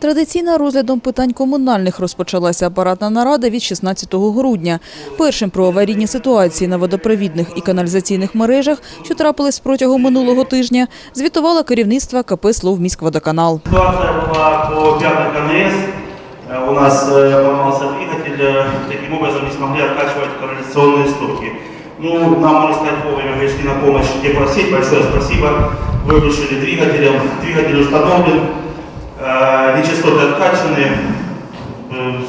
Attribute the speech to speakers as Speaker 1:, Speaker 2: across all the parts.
Speaker 1: Традиційно розглядом питань комунальних розпочалася апаратна нарада від 16 грудня. Першим про аварійні ситуації на водопровідних і каналізаційних мережах, що трапились протягом минулого тижня, звітувало керівництво КП «Словміськводоканал».
Speaker 2: Ситуация была по пятой КНС. Э, У нас э, поломался двигатель, э, таким образом не смогли откачивать канализационные стопки. Ну, нам, можно сказать, вовремя пришли на помощь Теплосеть. Большое спасибо. Выключили двигателем. Двигатель установлен. Э, Нечистоты откачаны.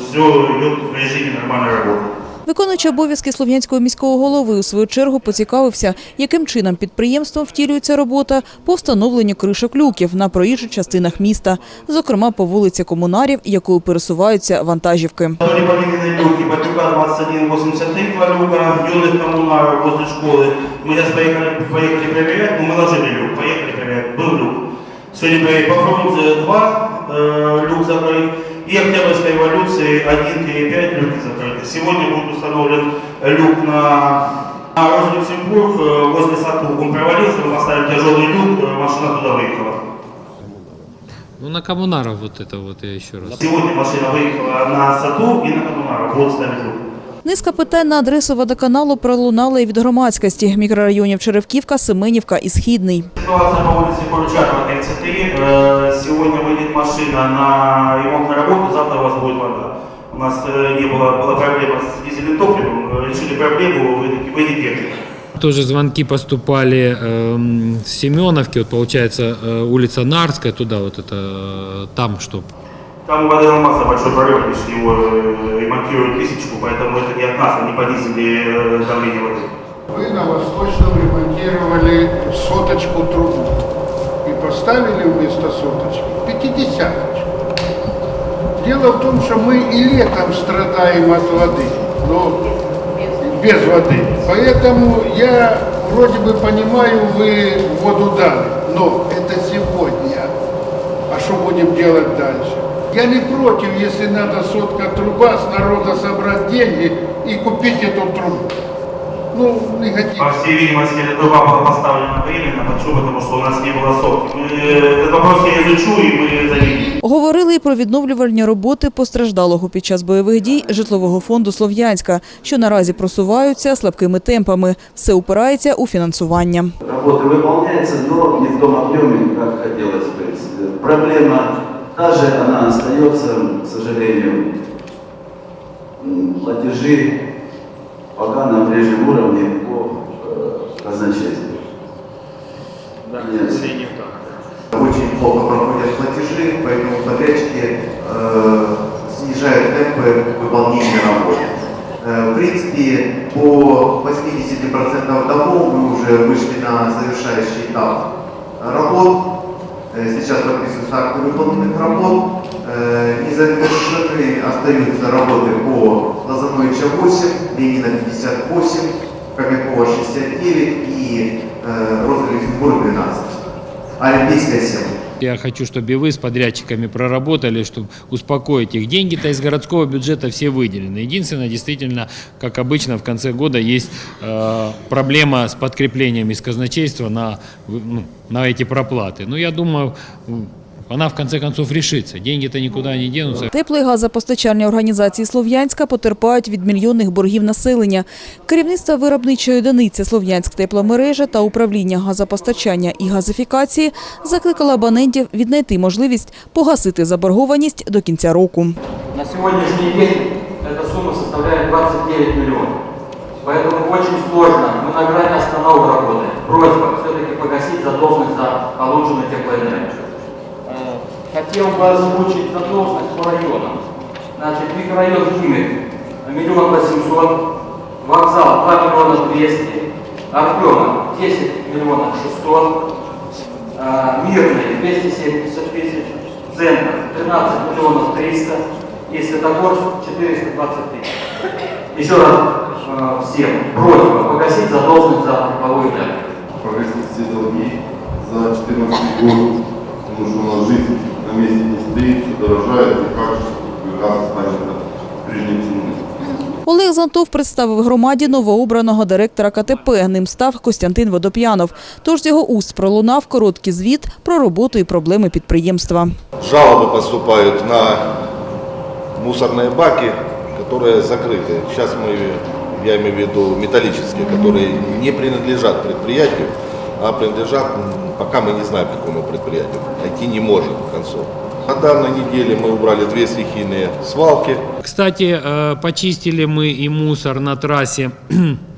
Speaker 2: Все идет в режиме нормальной работы.
Speaker 1: Виконуючий обов'язки Слов'янського міського голови у свою чергу поцікавився, яким чином підприємством втілюється робота по встановленню кришок люків на проїжджих частинах міста, зокрема по вулиці Комунарів, якою пересуваються вантажівки.
Speaker 2: Были поменены люки, Батюка 2183 два люка, юных коммунаров возле школы. Мы сейчас поехали, поехали проверять, ну мы ложили люк, поехали проверять, был люк. Сегодня проверили по Фрунзе 2 э, люк закрыт, и Октябрьской революции 1-5 люки закрыты. Сегодня будет установлен люк на, на Розенбург э, возле Сату. Он провалился, мы поставили тяжелый люк, э, машина туда выехала.
Speaker 3: Ну, на коммунаров вот это вот я еще раз.
Speaker 2: Сегодня машина выехала на Сату и на Коммунаров, вот ставить люк.
Speaker 1: Низка питань на адресу водоканалу пролунала і від громадськості мікрорайонів Черевківка, Семенівка і Східний.
Speaker 2: Ситуация по улице Курчатова, 33. Э, Сегодня выйдет машина на ремонтную работу, завтра у вас будет вода. У нас э, не было, была проблема с дизельным топливом, э, решили проблему, выйдет выйдет техника.
Speaker 3: Тоже звонки поступали эм, с Семеновки, вот получается э, улица Нарская, туда вот это, э, там что.
Speaker 2: Там воды масса большой прорыв, лишь его э, ремонтируют тысячку, поэтому это не от нас, они понизили э, давление воды.
Speaker 4: Вы на Восточном ремонтировали соточку трубу и поставили вместо соточки пятидесяточку. Дело в том, что мы и летом страдаем от воды, но без воды. Поэтому я вроде бы понимаю, вы воду дали, но это сегодня. А что будем делать дальше? Я не против, если надо сотка труба с народа собрать деньги и купить эту трубу. Ну, не годится.
Speaker 2: По всей видимости, эта труба была поставлена временно, почему? Потому что у нас не было сотки. Мы, э, Этот вопрос я изучу, и мы заявим.
Speaker 1: Говорили і про відновлювальні роботи постраждалого під час бойових дій житлового фонду Слов'янська, що наразі просуваються слабкими темпами. Все упирається у фінансування.
Speaker 5: Работы выполняются, но не в том объеме, как хотелось бы. Проблема та же, она остается, к сожалению. Платежи пока на прежнем уровне по э, казначейству. Нет.
Speaker 6: Очень плохо проходят платежи, поэтому подрядчики э, снижают темпы выполнения работ. Э, в принципе, по 80% домов мы уже вышли на завершающий этап работ. Э, сейчас подписываются акты выполненных работ. Э, не завершены остаются работы по Лозановича 8, Ленина 58, Хомякова 69 и э, Роза Люксембург 12. Олимпийская 7.
Speaker 3: Я хочу, чтобы вы с подрядчиками проработали, чтобы успокоить их. Деньги-то из городского бюджета все выделены. Единственное, действительно, как обычно, в конце года есть э, проблема с подкреплением из казначейства на, ну, на эти проплаты. Но я думаю, она в конце концов решится. Деньги-то никуда не денутся.
Speaker 1: Тепло- і газопостачальні організації Слов'янська потерпають від мільйонних боргів населення. Керівництво виробничої одиниці Слов'янськ тепломережа та управління газопостачання і газифікації закликало абонентів віднайти можливість погасити заборгованість до кінця року.
Speaker 7: На сегодняшний день эта сумма составляет 29 миллионов. Поэтому очень сложно, мы на грани остановок работаем. Просьба все-таки погасить задолженность за полученную теплоэнергию. Хотел бы озвучить задолженность по районам. Значит, микрорайон Химик, миллион восемьсот, вокзал 2 миллиона 200, Артема 10 миллионов 600, э, Мирный 270 тысяч, Центр 13 миллионов 300 и Светогорск 420 тысяч. Еще раз э, всем просьба погасить задолженность за тепловую энергию.
Speaker 8: погасить все долги за 2014 год, потому что у нас жизнь на месте не стоит, все дорожает, и как же газ останется прежней ценой.
Speaker 1: Олег Зонтов представив громаді новообраного директора КТП. Ним став Костянтин Водоп'янов. Тож з його уст пролунав короткий звіт про роботу і проблеми підприємства.
Speaker 8: Жалобы поступают на мусорные баки, которые закрыты. Сейчас мы, я имею в виду металлические, которые не принадлежат предприятию, А принадлежат, пока мы не знаем, какому предприятию. Найти не можем к концу. На данной неделе мы убрали две стихийные свалки.
Speaker 3: Кстати, э, почистили мы и мусор на трассе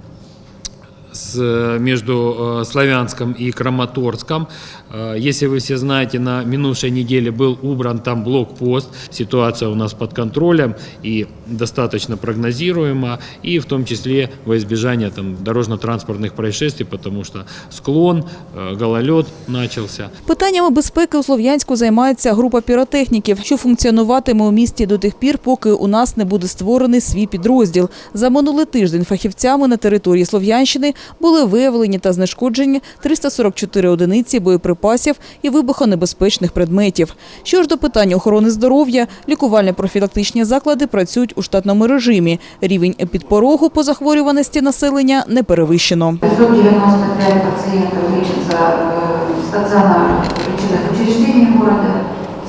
Speaker 3: с, э, между э, Славянском и Краматорском. Э, Если вы все знаете, на минувшей неделе был убран там блокпост. Ситуация у нас под контролем и достаточно прогнозируема, и в том числе во избежание там, дорожно-транспортных происшествий, потому что склон, э, гололед начался.
Speaker 1: Питаннями безпеки у Слов'янську займається група піротехніків, що функціонуватиме у місті до тих пір, поки у нас не буде створений свій підрозділ. За минулий тиждень фахівцями на території Слов'янщини були виявлені та знешкоджені 344 одиниці боєприпасів і вибухонебезпечних предметів. Що ж до питань охорони здоров'я, лікувально-профілактичні заклади працюють у штатному режимі. Рівень підпорогу по захворюваності населення не перевищено.
Speaker 9: 595 пациентов лечатся э, в стационарных лечебных учреждениях города.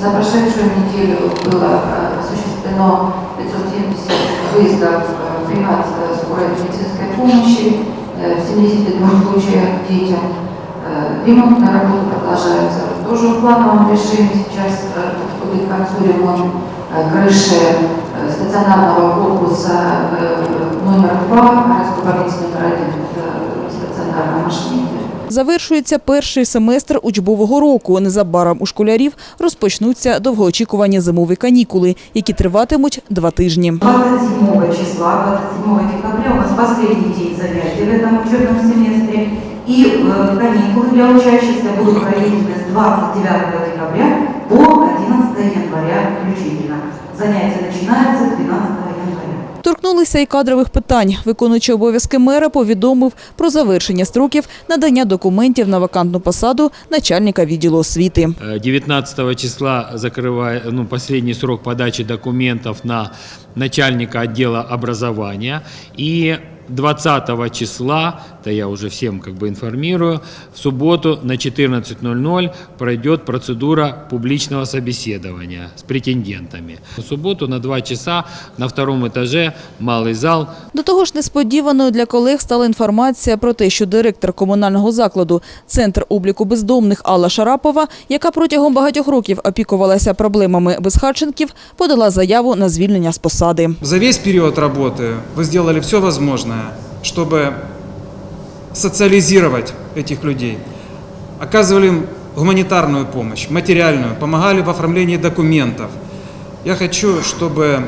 Speaker 9: За прошедшую неделю было э, осуществлено 570 выездов э, бригад э, скорой медицинской помощи, э, в 72 случаях детям. Э, Ремонтные работы продолжаются тоже в плановом режиме. Сейчас э, подходит к концу ремонт э, крыши э, стационарного корпуса э, номер 2 городской больницы номер 1. Это стационарная машина.
Speaker 1: Завершується перший семестр учбового року. Незабаром у школярів розпочнуться довгоочікувані зимові канікули, які триватимуть два тижні.
Speaker 9: 27 числа, 27 декабря у нас последний день занятий в этом учебном семестре. И э, каникулы для учащихся будут проведены с 29 декабря по 11 января включительно. Занятия начинаются 12 января.
Speaker 1: Торкнулися і кадрових питань. Виконуючий обов'язки мера повідомив про завершення строків надання документів на вакантну посаду начальника відділу освіти.
Speaker 3: Э, 19 числа закриває ну, останній срок подачі документів на начальника відділу образования. і 20 числа, это я уже всем как бы информирую, в субботу на 14.00 пройдет процедура публичного собеседования с претендентами. В субботу на 2 часа на втором этаже малый зал
Speaker 1: До того ж, несподіваною для колег стала інформація про те, що директор комунального закладу Центр обліку бездомних Алла Шарапова, яка протягом багатьох років опікувалася проблемами безхатченків, подала заяву на звільнення з посади.
Speaker 10: За весь период работы вы сделали все возможное, чтобы социализировать этих людей. Оказывали им гуманитарную помощь, материальную, помогали в оформлении документов. Я хочу, чтобы,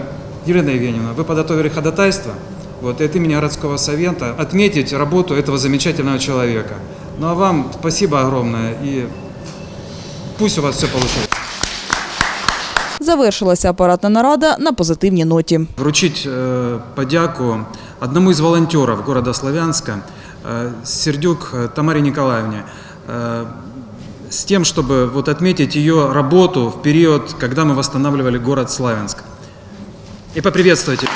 Speaker 10: Елена Евгеньевна, вы подготовили ходатайство вот, и от имени городского совета отметить работу этого замечательного человека. Ну а вам спасибо огромное и пусть у вас все получается.
Speaker 1: Завершилася апаратна нарада на позитивній ноті.
Speaker 10: вручить э, подяку одному из волонтеров города Славянска, э, Сердюк э, Тамаре Николаевне, э, с тем, чтобы вот отметить ее работу в период, когда мы восстанавливали город Славянск. И поприветствуйте.